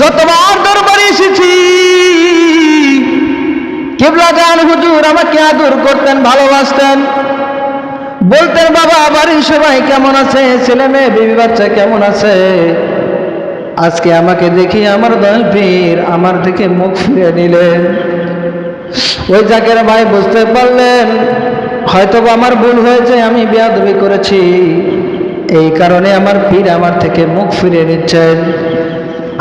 যতবার দরবারে এসেছি, কেবলা গান হুজুর আমাকে আদর করতেন, ভালোবাসতেন। বলতেন, বাবা, বাড়ির সবাই কেমন আছে? ছেলে মেয়ে, বিবি বাচ্চা কেমন আছে? আজকে আমাকে দেখি আমার দয়াল পীর আমার দিকে মুখ ফিরে নিলেন। ওই জাকের ভাই বুঝতে পারলেন হয়তো আমার ভুল হয়েছে, আমি বেয়াদবি করেছি। এই কারণে আমার পীর আমার থেকে মুখ ফিরে নিচ্ছেন।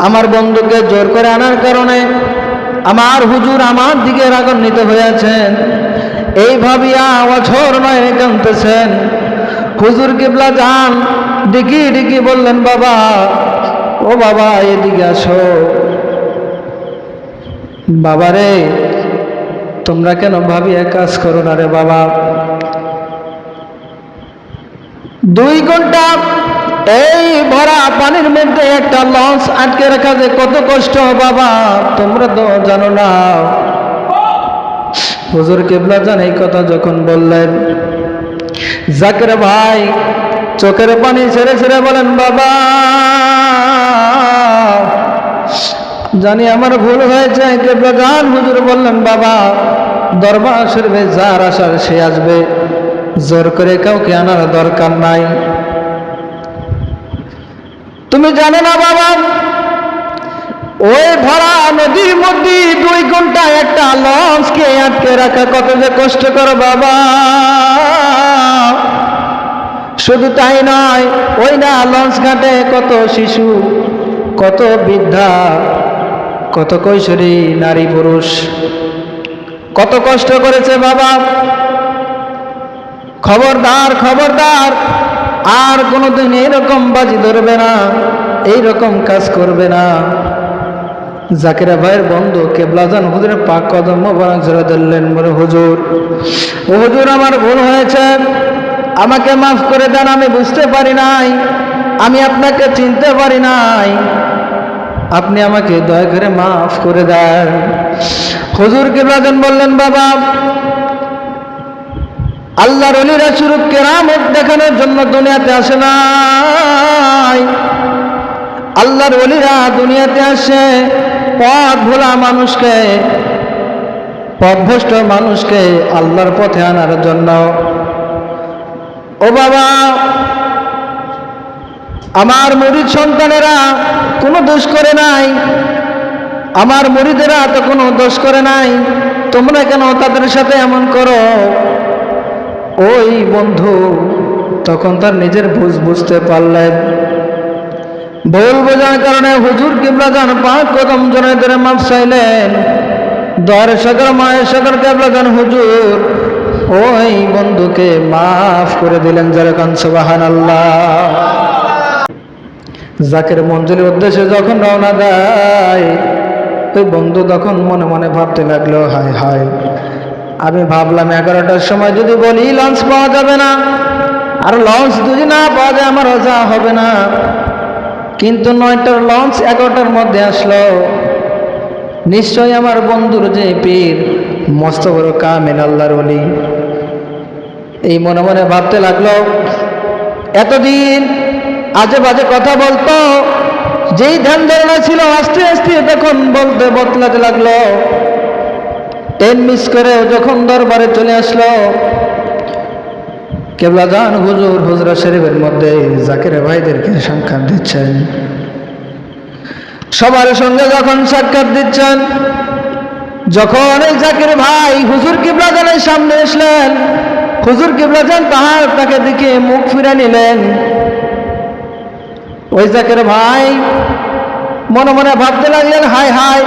আমার বন্ধুকে জোর করে আনার কারণে আমার হুজুর আমার দিকে রাগান্বিত হয়েছেন। এই ভাবিয়া অছর নয় কানতেছেন হুজুর কিবলা যান, ডিকি ডিকি বললেন, বাবা, ও বাবা, এদিকে আসো। বাবা রে, তোমরা কেন ভাবিয়া কাজ করো না রে বাবা? দুই ঘণ্টা এই ভরা পানির মধ্যে একটা লঞ্চ আটকে রাখা যে কত কষ্ট, বাবা, তোমরা তো জানো না। হুজুর কেবলা জান এই কথা যখন বললেন। জাকের ভাই চোখের পানি ছেড়ে ছেড়ে বলেন, বাবা, জানি আমার ভুল হয়েছে। কেবলা জান হুজুর বললেন, বাবা, দরবার শরীফে যার আসার সে আসবে। জোর করে কাউকে আনার দরকার নাই। তুমি জানো না বাবা? ওই ভরা নদীর মধ্যে দুই ঘণ্টা একটা লঞ্চকে আটকে রাখা কত যে কষ্ট করো বাবা। শুধু তাই নয়, ওই না লঞ্চ ঘাটে কত শিশু, কত বৃদ্ধা, কত কৈশোরী নারী পুরুষ। কত কষ্ট করেছে বাবা। খবরদার খবরদার, আর কোনোদিন এইরকম বাজি ধরবে না। এইরকম কাজ করবে না। জাকিরা ভাইয়ের বন্ধু কেবলাজান হুজুরের পাক কদম জোরে ধরলেন, বলে, হুজুর, ও হুজুর, আমার ভুল হয়েছে। আমাকে মাফ করে দেন, আমি বুঝতে পারি নাই। আমি আপনাকে চিনতে পারি নাই। আপনি আমাকে দয়া করে মাফ করে দেন। হুজুর কেবলাজান বললেন, বাবা, আল্লাহর অলিরা শুরু কেরামত দেখানোর জন্য দুনিয়াতে আসে নাই। আল্লাহর অলিরা দুনিয়াতে আসে, পথ ভোলা মানুষকে, পথভ্রষ্ট মানুষকে আল্লাহর পথে আনার জন্য। ও বাবা, আমার মরিদ সন্তানেরা কোনো দোষ করে নাই। আমার মরিদেরা তো কোনো দোষ করে নাই। তোমরা কেন তাদের সাথে এমন করো? ওই বন্ধু তখন তার নিজের বুঝ বুঝতে পারলেন। ভুল বোঝার কারণে হুজুর কিবলা যান পাঁচ কদম জনে ধরে মাপ চাইলেন। দর সাগর, মায়ের সাগর কেবলা যান হুজুর, ওই বন্ধুকে মাফ করে দিলেন যেরকম সুবাহান আল্লাহ জাকের মঞ্জুরির উদ্দেশ্যে যখন রওনা দেয়, ওই বন্ধু তখন মনে মনে ভাবতে লাগল, হায় হায়। আমি ভাবলাম এগারোটার সময় যদি বলি লঞ্চ পাওয়া যাবে না। আর লঞ্চ যদি না পাওয়া যায়, আমার যা হবে না। কিন্তু নয়টার লঞ্চ এগারোটার মধ্যে আসলো। নিশ্চয়ই আমার বন্ধুর যে পীর, মস্ত বড় কামেল আল্লাহর অলি এই মনে মনে ভাবতে লাগল, এতদিন আজে বাজে কথা বলতো, যেই ধ্যান ধারণা ছিল, আস্তে আস্তে তখন বলতে বদলাতে লাগল। ট্রেন মিস করে যখন দরবারে চলে আসলো কেবলা গান হুজুর হুজরা শরীফের মধ্যে জাকির ভাইদেরকে সাক্ষাৎ দিচ্ছেন। সবার সঙ্গে যখন সাক্ষাৎ দিচ্ছেন, যখন এই জাকির ভাই হুজুর কিবলা জানের সামনে আসলেন হুজুর কিবলা যান তাহার তাকে দেখে মুখ ফিরে নিলেন। ওই জাকির ভাই মনে মনে ভাবতে লাগলেন, হায় হায়